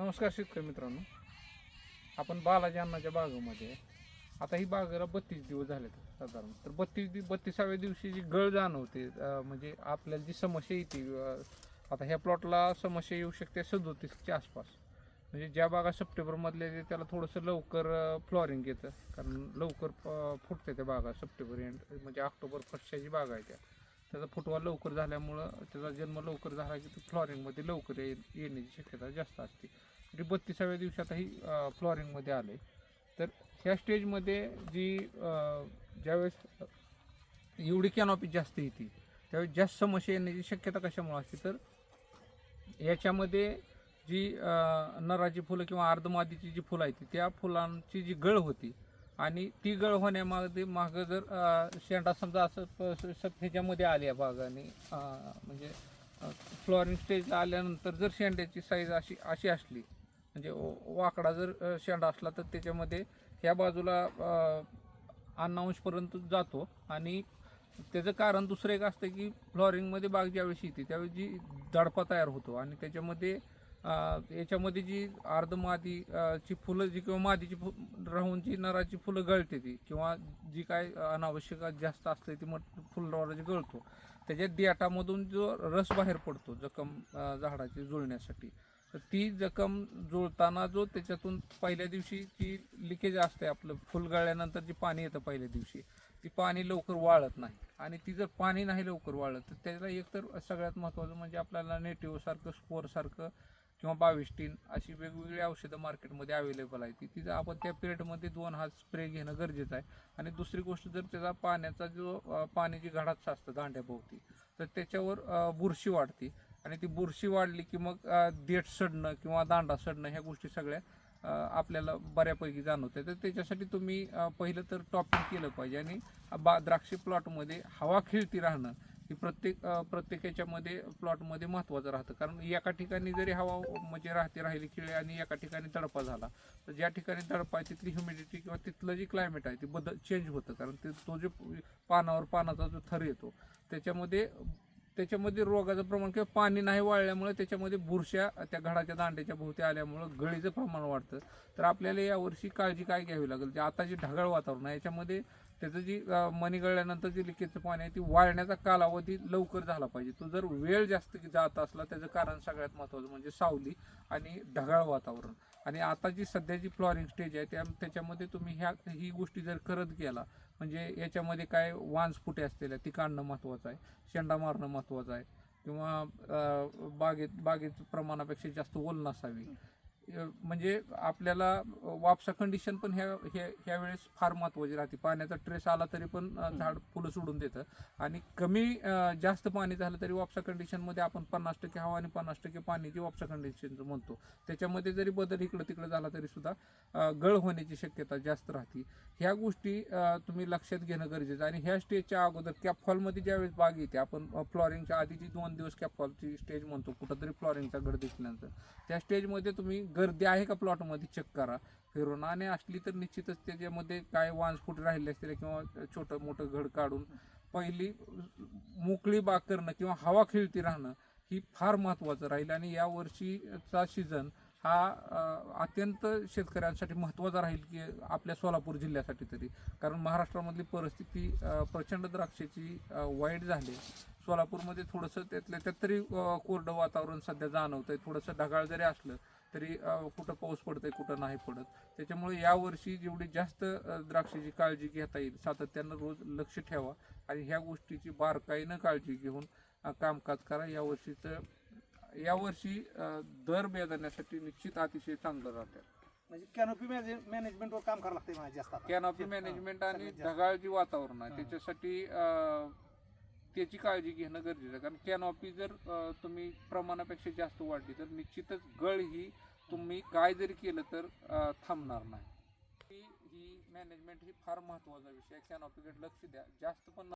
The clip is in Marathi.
नमस्कार शेतकरी मित्रांनो. आपण बालाजी अण्णाच्या बागेमध्ये आता ही बागेला बत्तीस दिवस झाले साधारण. तर बत्तीस दि बत्तीसाव्या दिवशी जी गळ जाणवते म्हणजे आपल्याला जी समस्या येते आता ह्या प्लॉटला समस्या येऊ शकते सदोतीसच्या आसपास. म्हणजे ज्या बागा सप्टेंबरमधल्या येते त्याला थोडंसं लवकर फ्लॉरिंग येतं. कारण लवकर फुटते त्या बागा सप्टेंबर एंड म्हणजे ऑक्टोबर फर्स्टच्या जी बागा आहे त्या. त्याचा फुटवा लवकर झाल्यामुळं त्याचा जन्म लवकर झाला की तो फ्लॉरिंगमध्ये लवकर ये येण्याची शक्यता जास्त असते. म्हणजे बत्तीसाव्या दिवशी आता ही फ्लॉरिंगमध्ये आलं तर ह्या स्टेजमध्ये जी ज्यावेळेस एवढी कॅनॉपी जास्त येते त्यावेळेस जास्त समस्या येण्याची शक्यता कशामुळे असते? तर याच्यामध्ये जी नराची फुलं किंवा अर्धमादीची जी फुलं आहेत त्या फुलांची जी गळ होती आणि ती गळ होण्यामागे मागं जर शेंडा समजा असं प- स- स- ह्याच्यामध्ये आल्या बागाने म्हणजे फ्लॉरिंग स्टेजला आल्यानंतर जर शेंड्याची साईज अशी अशी असली म्हणजे वाकडा जर शेंडा असला तर त्याच्यामध्ये ह्या बाजूला अन्नांशपर्यंत जातो. आणि त्याचं कारण दुसरं एक असतं की फ्लॉरिंगमध्ये बाग ज्यावेळेस येते त्यावेळी जी दडपा तयार होतो. आणि त्याच्यामध्ये याच्यामध्ये जी अर्ध मादी ची फुलं जी किंवा मादीची फु राहून जी नराची फुलं गळते ती किंवा जी काय अनावश्यक जास्त असते ती मग फुलरावर जी गळतो. त्याच्या देटामधून जो रस बाहेर पडतो जखम झाडाची जुळण्यासाठी. तर ती जखम जुळताना जो त्याच्यातून पहिल्या दिवशी जी लिकेज असते आपलं फुल गळल्यानंतर जी पाणी येतं पहिल्या दिवशी ती पाणी लवकर वाळत नाही. आणि ती जर पाणी नाही लवकर वाळत तर त्याला एकतर सगळ्यात महत्त्वाचं म्हणजे आपल्याला नेटिव्हसारखं सारखं किंवा बाविस्टीन अशी वेगवेगळी औषधं मार्केटमध्ये अवेलेबल आहे ती तिचं आपण त्या पिरियडमध्ये दोन हात स्प्रे घेणं गरजेचं आहे. आणि दुसरी गोष्ट जर त्याचा पाण्याचा जो पाण्याची पाणी जी घडात साचतं दांड्याभोवती तर त्याच्यावर बुरशी वाढते. आणि ती बुरशी वाढली की मग देठ सडणं किंवा दांडा सडणं ह्या गोष्टी सगळ्या आपल्याला बऱ्यापैकी जाणवते तर त्याच्यासाठी तुम्ही पहिलं तर टॉपिंग केलं पाहिजे. आणि बा द्राक्षी प्लॉटमध्ये हवा खेळती राहणं हे प्रत्येक प्रत्येक याच्यामध्ये प्लॉटमध्ये महत्त्वाचं राहतं. कारण एका ठिकाणी जरी हवा म्हणजे राहते राहिली खिळे आणि एका ठिकाणी तडपा झाला तर ज्या ठिकाणी तडपा आहे तिथली ह्युमिडिटी किंवा तिथलं जी क्लायमेट आहे ते बदल चेंज होतं. कारण ते तो जो पानावर पानाचा जो थर येतो त्याच्यामध्ये त्याच्यामध्ये रोगाचं प्रमाण किंवा पाणी नाही वाळल्यामुळे त्याच्यामध्ये बुरश्या त्या घडाच्या दांड्याच्या भोवती आल्यामुळं गळीचं प्रमाण वाढतं. तर आपल्याला यावर्षी काळजी काय घ्यावी लागेल? जे आता जे ढगाळ वातावरण आहे याच्यामध्ये त्याचं जी मणी गळल्यानंतर जी लिकेजचं पाणी आहे ती वाळण्याचा कालावधी लवकर झाला पाहिजे. तो जर वेळ जास्त जात असला त्याचं कारण सगळ्यात महत्त्वाचं म्हणजे सावली आणि ढगाळ वातावरण. आणि आता जी सध्या जी फ्लॉरिंग स्टेज आहे त्या त्याच्यामध्ये तुम्ही ह्या ही गोष्टी जर करत गेला म्हणजे याच्यामध्ये काय वांस फुटे असलेल्या ती काढणं महत्त्वाचं आहे. शेंडा मारणं महत्त्वाचं आहे. किंवा बागेत बागेत प्रमाणापेक्षा जास्त ओल नसावी. म्हणजे आपल्याला वापसा कंडिशन पण ह्या ह्या ह्या वेळेस फार महत्त्वाची राहते. पाण्याचा ट्रेस आला तरी पण झाड फुलं सोडून देतं. आणि कमी जास्त पाणी झालं तरी वापसा कंडिशनमध्ये आपण पन्नास टक्के हवा आणि पन्नास टक्के पाणी जे वापसा कंडिशन म्हणतो. त्याच्यामध्ये जरी बदल इकडं तिकडं झाला तरी सुद्धा गळ होण्याची शक्यता जास्त राहते. ह्या गोष्टी तुम्ही लक्षात घेणं गरजेचं आहे. आणि ह्या स्टेजच्या अगोदर कॅपफॉलमध्ये ज्यावेळेस बाग येते आपण फ्लॉरिंगच्या आधीची दोन दिवस कॅपफॉलची स्टेज म्हणतो. कुठंतरी फ्लॉरिंगचा गड दिसल्यानंतर. त्या स्टेजमध्ये तुम्ही गर्दी आहे का प्लॉटमध्ये? चेक करा. फिरून आणि असली तर निश्चितच त्याच्यामध्ये काय वांसफूट राहिले असतील किंवा छोटं मोठं घड काढून. पहिली मोकळी बाग करणं किंवा हवा खेळती राहणं ही फार महत्त्वाचं राहील आणि या वर्षीचा सीझन हा अत्यंत शेतकऱ्यांसाठी महत्त्वाचा राहील की आपल्या सोलापूर जिल्ह्यासाठी तरी. कारण महाराष्ट्रामधली परिस्थिती प्रचंड द्राक्षाची वाईट झाली. सोलापूरमध्ये थोडंसं त्यातल्या त्यात तरी कोरडं वातावरण सध्या जाणवतं आहे थोडंसं ढगाळ जरी असलं तरी कुठं पाऊस पडतंय कुठं नाही पडत त्याच्यामुळे यावर्षी जेवढी जास्त द्राक्षाची काळजी घेता येईल सातत्यानं रोज लक्ष ठेवा आणि ह्या गोष्टीची बारकाईनं काळजी घेऊन कामकाज करा यावर्षीचं यावर्षी दर बेदण्यासाठी निश्चित अतिशय चांगलं राहतं म्हणजे कॅनोपी मॅनेजमेंटवर काम करावं आता. कॅनॉपी मॅनेजमेंट आणि. ढगाळ जे वातावरण आहे. त्याच्यासाठी त्याची काळजी घेणं गरजेचं आहे. कारण कॅनॉपी जर तुम्ही प्रमाणापेक्षा जास्त वाढली तर निश्चितच गळ ही तुम्ही काय जरी केलं तर थांबणार नाही. ही- मॅनेजमेंट ही फार महत्त्वाचा विषय आहे. कॅनॉपीकडे लक्ष द्या. जास्त पण